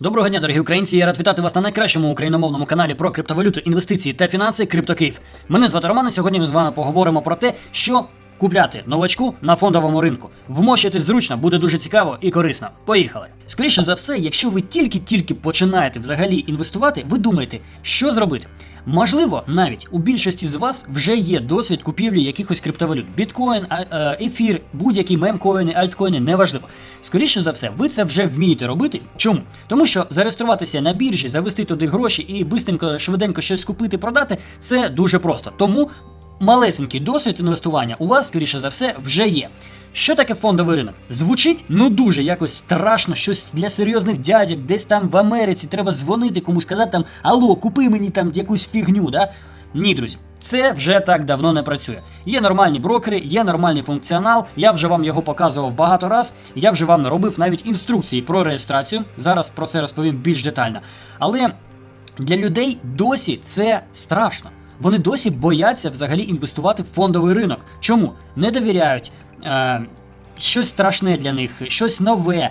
Доброго дня, дорогі українці! Я рад вітати вас на найкращому україномовному каналі про криптовалюту, інвестиції та фінанси Криптокиїв. Мене звати Роман, і сьогодні ми з вами поговоримо про те, що купляти новачку на фондовому ринку. Вмощитись зручно, буде дуже цікаво і корисно. Поїхали! Скоріше за все, якщо ви тільки-тільки починаєте взагалі інвестувати, ви думаєте, що зробити. Можливо, навіть у більшості з вас вже є досвід купівлі якихось криптовалют. Біткоін, е, ефір, будь-які мемкоїни, альткоїни, неважливо. Скоріше за все, ви це вже вмієте робити. Чому? Тому що зареєструватися на біржі, завести туди гроші і бистренько, швиденько щось купити, продати це дуже просто. Тому малесенький досвід інвестування у вас, скоріше за все, вже є. Що таке фондовий ринок? Звучить ну дуже якось страшно, щось для серйозних дядьок, десь там в Америці треба дзвонити комусь сказати там Алло, купи мені там якусь фігню, да? Ні, друзі, це вже так давно не працює. Є нормальні брокери, є нормальний функціонал. Я вже вам його показував багато раз. Я вже вам робив навіть інструкції про реєстрацію. Зараз про це розповім більш детально. Але для людей досі це страшно. Вони досі бояться взагалі інвестувати в фондовий ринок. Чому? Не довіряють. Е, щось страшне для них, щось нове,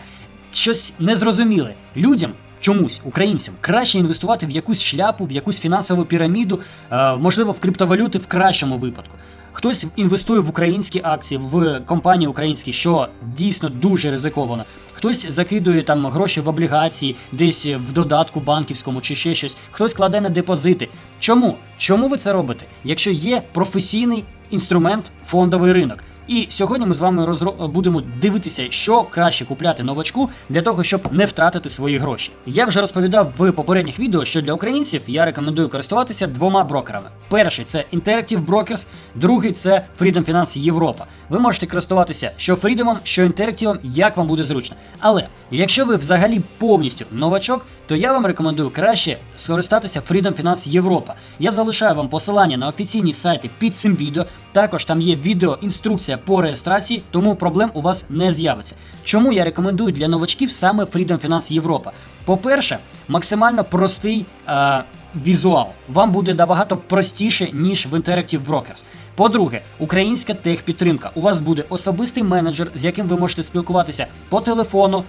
щось незрозуміле. Людям чомусь, українцям, краще інвестувати в якусь шляпу, в якусь фінансову піраміду, е, можливо, в криптовалюти в кращому випадку. Хтось інвестує в українські акції, в компанії українські, що дійсно дуже ризиковано. Хтось закидує там гроші в облігації, десь в додатку банківському чи ще щось. Хтось кладе на депозити. Чому? Чому ви це робите? Якщо є професійний інструмент фондовий ринок. І сьогодні ми з вами розро... будемо дивитися, що краще купляти новачку для того, щоб не втратити свої гроші. Я вже розповідав в попередніх відео, що для українців я рекомендую користуватися двома брокерами. Перший це Interactive Brokers, другий це Freedom Finance Європа. Ви можете користуватися що Freedom, що Interactive, як вам буде зручно. Але якщо ви взагалі повністю новачок, то я вам рекомендую краще скористатися Freedom Finance Європа. Я залишаю вам посилання на офіційні сайти під цим відео. Також там є відео інструкція по реєстрації, тому проблем у вас не з'явиться. Чому я рекомендую для новачків саме Freedom Finance Європа? По-перше, максимально простий е, візуал. Вам буде набагато простіше, ніж в Interactive Brokers. По-друге, українська техпідтримка. У вас буде особистий менеджер, з яким ви можете спілкуватися по телефону, е,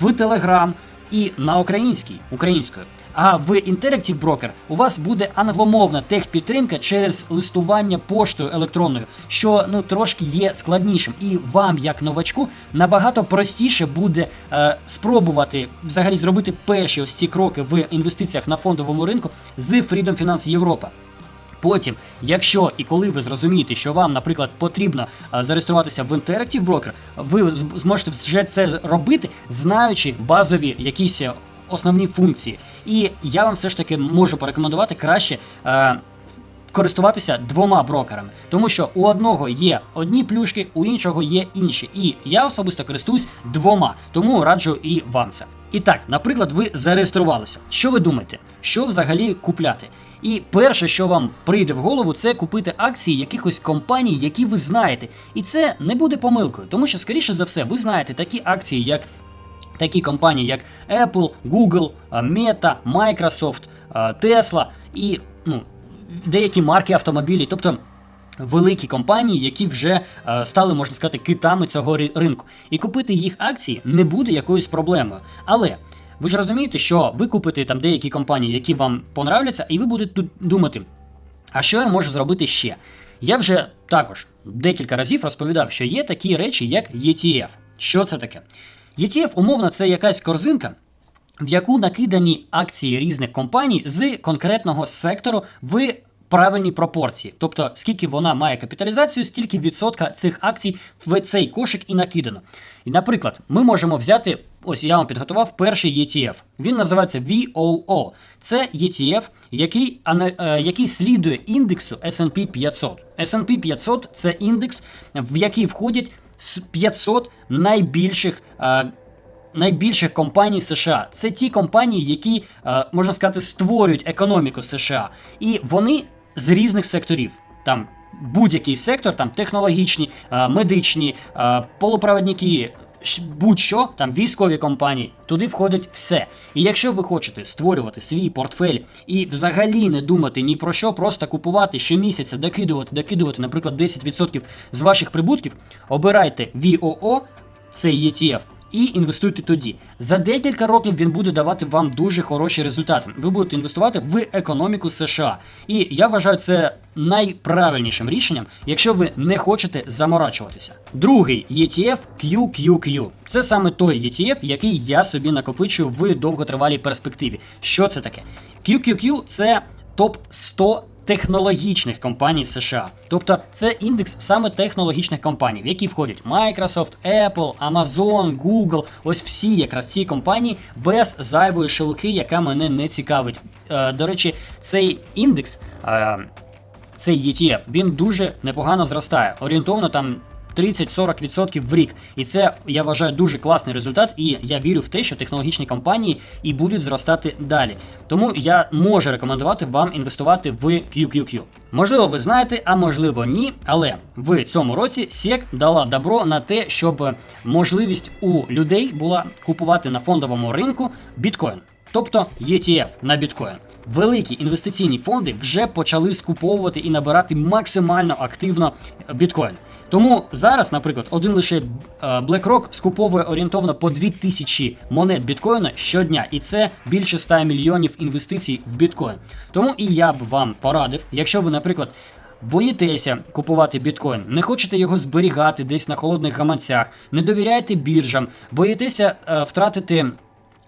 в Telegram і на українській українською. А в Interactive Broker у вас буде англомовна техпідтримка через листування поштою електронною, що ну трошки є складнішим, і вам, як новачку, набагато простіше буде е, спробувати взагалі зробити перші ось ці кроки в інвестиціях на фондовому ринку з Freedom Finance Європа. Потім, якщо і коли ви зрозумієте, що вам, наприклад, потрібно зареєструватися в Interactive Broker, ви зможете вже це робити, знаючи базові якісь е, основні функції. І я вам все ж таки можу порекомендувати краще. е, Користуватися двома брокерами, тому що у одного є одні плюшки, у іншого є інші. І я особисто користуюсь двома, тому раджу і вам це. І так, наприклад, ви зареєструвалися. Що ви думаєте? Що взагалі купляти? І перше, що вам прийде в голову, це купити акції якихось компаній, які ви знаєте. І це не буде помилкою, тому що, скоріше за все, ви знаєте такі акції, як такі компанії, як Apple, Google, Meta, Microsoft, Tesla і ну, деякі марки автомобілів. Тобто великі компанії, які вже е, стали, можна сказати, китами цього ринку. І купити їх акції не буде якоюсь проблемою. Але ви ж розумієте, що ви купите там деякі компанії, які вам понравляться, і ви будете думати, а що я можу зробити ще? Я вже також декілька разів розповідав, що є такі речі, як ETF. Що це таке? ETF, умовно, це якась корзинка, в яку накидані акції різних компаній з конкретного сектору в правильній пропорції. Тобто, скільки вона має капіталізацію, стільки відсотка цих акцій в цей кошик і накидано. І, наприклад, ми можемо взяти. Ось я вам підготував перший ETF. Він називається VOO. Це ETF, який, е, який слідує індексу S&P 500. S&P 500 – це індекс, в який входять з 500 найбільших е, найбільших компаній США. Це ті компанії, які, е, можна сказати, створюють економіку США. І вони з різних секторів. Там будь-який сектор, там технологічні, е, медичні, полупроводники. щ- Будь-що, там військові компанії, туди входить все. І якщо ви хочете створювати свій портфель і взагалі не думати ні про що, просто купувати щомісяця, докидувати, докидувати, наприклад, 10% з ваших прибутків, обирайте VOO, цей ETF, і інвестуйте тоді. За декілька років він буде давати вам дуже хороші результати. Ви будете інвестувати в економіку США. І я вважаю це найправильнішим рішенням, якщо ви не хочете заморачуватися. Другий ETF QQQ. Це саме той ETF, який я собі накопичую в довготривалій перспективі. Що це таке? QQQ – це топ 100 технологічних компаній США. Тобто це індекс саме технологічних компаній, в які входять Microsoft, Apple, Amazon, Google, ось всі якраз ці компанії без зайвої шелухи, яка мене не цікавить. Е, до речі, цей індекс. Е, цей ETF, він дуже непогано зростає. Орієнтовно там 30-40% в рік. І це я вважаю дуже класний результат, і я вірю в те, що технологічні компанії і будуть зростати далі. Тому я можу рекомендувати вам інвестувати в QQQ. Можливо, ви знаєте, а можливо ні. Але в цьому році SEC дала добро на те, щоб можливість у людей була купувати на фондовому ринку біткоін, тобто ETF на біткоін. Великі інвестиційні фонди вже почали скуповувати і набирати максимально активно біткоін. Тому зараз, наприклад, один лише е, BlackRock скуповує орієнтовно по 2000 монет біткоїна щодня, і це більше 100 мільйонів інвестицій в біткоін. Тому і я б вам порадив, якщо ви, наприклад, боїтеся купувати біткоін, не хочете його зберігати десь на холодних гаманцях, не довіряєте біржам, боїтеся е, втратити.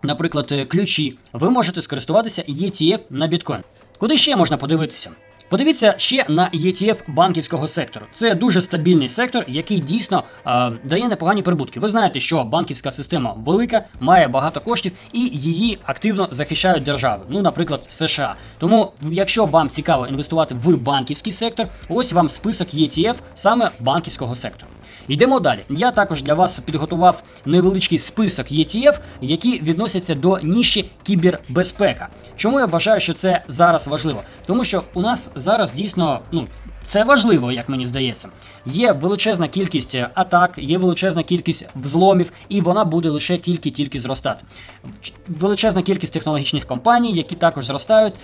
Наприклад, е, ключі, ви можете скористуватися ETF на біткоін. Куди ще можна подивитися? Подивіться ще на ETF банківського сектору. Це дуже стабільний сектор, який дійсно е, дає непогані прибутки. Ви знаєте, що банківська система велика, має багато коштів і її активно захищають держави. Ну, наприклад, США. Тому, якщо вам цікаво інвестувати в банківський сектор, ось вам список ETF саме банківського сектору. Йдемо далі. Я також для вас підготував невеличкий список ETF, які відносяться до ніші кібербезпека. Чому я вважаю, що це зараз важливо? Тому що у нас зараз дійсно ну. Це важливо, як мені здається. Є величезна кількість атак, є величезна кількість взломів, і вона буде лише тільки-тільки зростати. Величезна кількість технологічних компаній, які також зростають.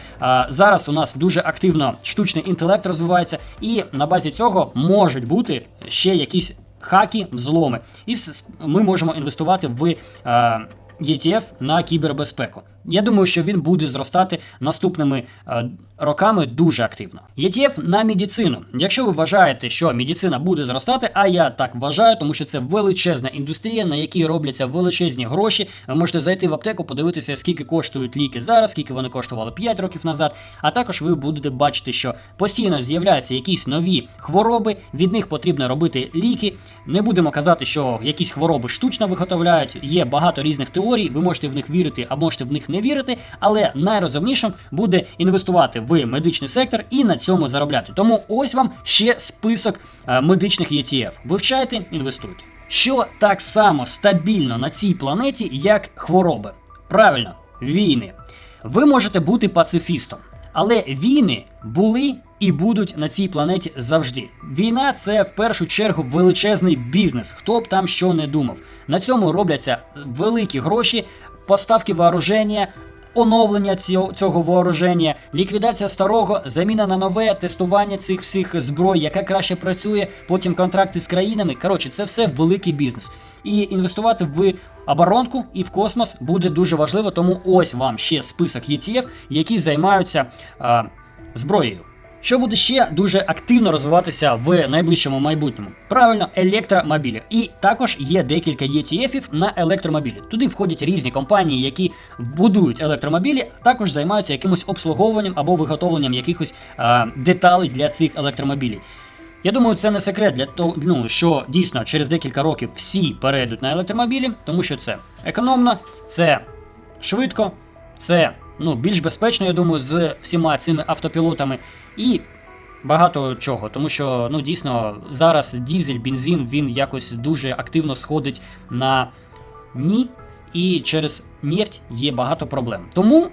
Зараз у нас дуже активно штучний інтелект розвивається, і на базі цього можуть бути ще якісь хаки, взломи. І ми можемо інвестувати в. А, ETF на кібербезпеку. Я думаю, що він буде зростати наступними е, роками дуже активно. ETF на медицину. Якщо ви вважаєте, що медицина буде зростати, а я так вважаю, тому що це величезна індустрія, на якій робляться величезні гроші. Ви можете зайти в аптеку, подивитися, скільки коштують ліки зараз, скільки вони коштували 5 років назад. А також ви будете бачити, що постійно з'являються якісь нові хвороби, від них потрібно робити ліки. Не будемо казати, що якісь хвороби штучно виготовляють. Є багато різних теорій, ви можете в них вірити, а можете в них не вірити. Але найрозумнішим буде інвестувати в медичний сектор і на цьому заробляти. Тому ось вам ще список е, медичних ETF. Вивчайте, інвестуйте. Що так само стабільно на цій планеті, як хвороби? Правильно, війни. Ви можете бути пацифістом, але війни були і будуть на цій планеті завжди. Війна це в першу чергу величезний бізнес, хто б там що не думав. На цьому робляться великі гроші, поставки вооруження, оновлення цього, вооруження, ліквідація старого, заміна на нове, тестування цих всіх зброй, яка краще працює, потім контракти з країнами. Коротше, це все великий бізнес. І інвестувати в оборонку і в космос буде дуже важливо. Тому ось вам ще список ETF, які займаються а, зброєю. Що буде ще дуже активно розвиватися в найближчому майбутньому? Правильно, електромобілі. І також є декілька ETF на електромобілі. Туди входять різні компанії, які будують електромобілі, також займаються якимось обслуговуванням або виготовленням якихось а, деталей для цих електромобілів. Я думаю, це не секрет для того, ну, що дійсно через декілька років всі перейдуть на електромобілі, тому що це економно, це швидко, це ну, більш безпечно, я думаю, з всіма цими автопілотами. І багато чого. Тому що ну, дійсно зараз дізель, бензин він якось дуже активно сходить на ні, і через нефть є багато проблем. Тому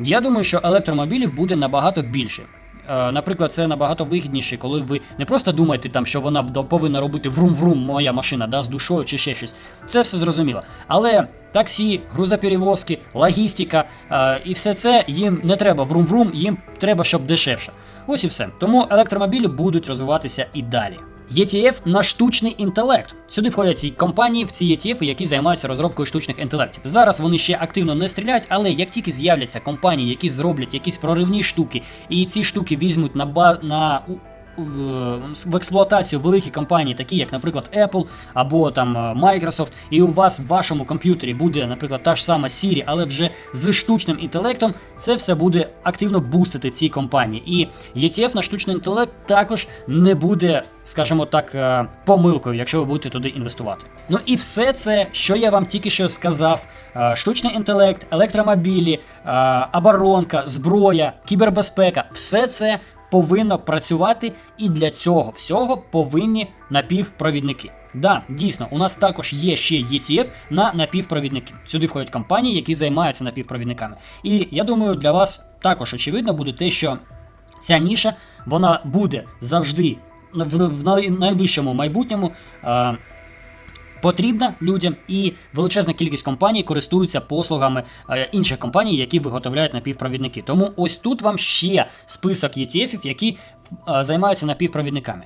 я думаю, що електромобілів буде набагато більше. Е, Наприклад, це набагато вигідніше, коли ви не просто думаєте, там, що вона повинна робити врум-врум, моя машина, да, з душою чи ще щось. Це все зрозуміло. Але таксі, грузоперевозки, логістика е, і все це їм не треба врум-врум, їм треба, щоб дешевше. Ось і все. Тому електромобілі будуть розвиватися і далі. ETF на штучний інтелект. Сюди входять компанії в ці ETF, які займаються розробкою штучних інтелектів. Зараз вони ще активно не стріляють, але як тільки з'являться компанії, які зроблять якісь проривні штуки, і ці штуки візьмуть на ба на в, експлуатацію великі компанії, такі як, наприклад, Apple або там е, Microsoft, і у вас в вашому комп'ютері буде, наприклад, та ж сама Siri, але вже з штучним інтелектом, це все буде активно бустити ці компанії. І ETF на штучний інтелект також не буде, скажімо так, е, помилкою, якщо ви будете туди інвестувати. Ну і все це, що я вам тільки що сказав: е, штучний інтелект, електромобілі, оборонка, зброя, кібербезпека, все це повинно працювати, і для цього всього повинні напівпровідники. Да, дійсно, у нас також є ще ETF на напівпровідники. Сюди входять компанії, які займаються напівпровідниками. І я думаю, для вас також очевидно буде те, що ця ніша вона буде завжди в, в най- найближчому майбутньому. Потрібна людям і величезна кількість компаній користуються послугами е, інших компаній, які виготовляють напівпровідники. Тому ось тут вам ще список ETF, які е, займаються напівпровідниками.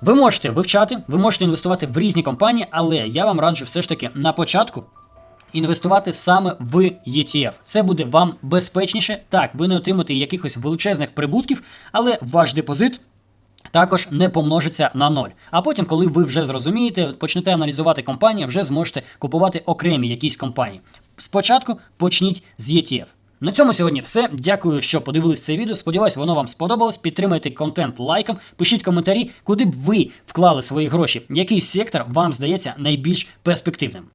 Ви можете вивчати, ви можете інвестувати в різні компанії, але я вам раджу все ж таки на початку інвестувати саме в ETF. Це буде вам безпечніше. Так, ви не отримаєте якихось величезних прибутків, але ваш депозит також не помножиться на ноль. А потім, коли ви вже зрозумієте, почнете аналізувати компанії, вже зможете купувати окремі якісь компанії. Спочатку почніть з ETF. На цьому сьогодні все. Дякую, що подивились це відео. Сподіваюсь, воно вам сподобалось. Підтримайте контент лайком, пишіть коментарі, куди б ви вклали свої гроші, який сектор вам здається найбільш перспективним.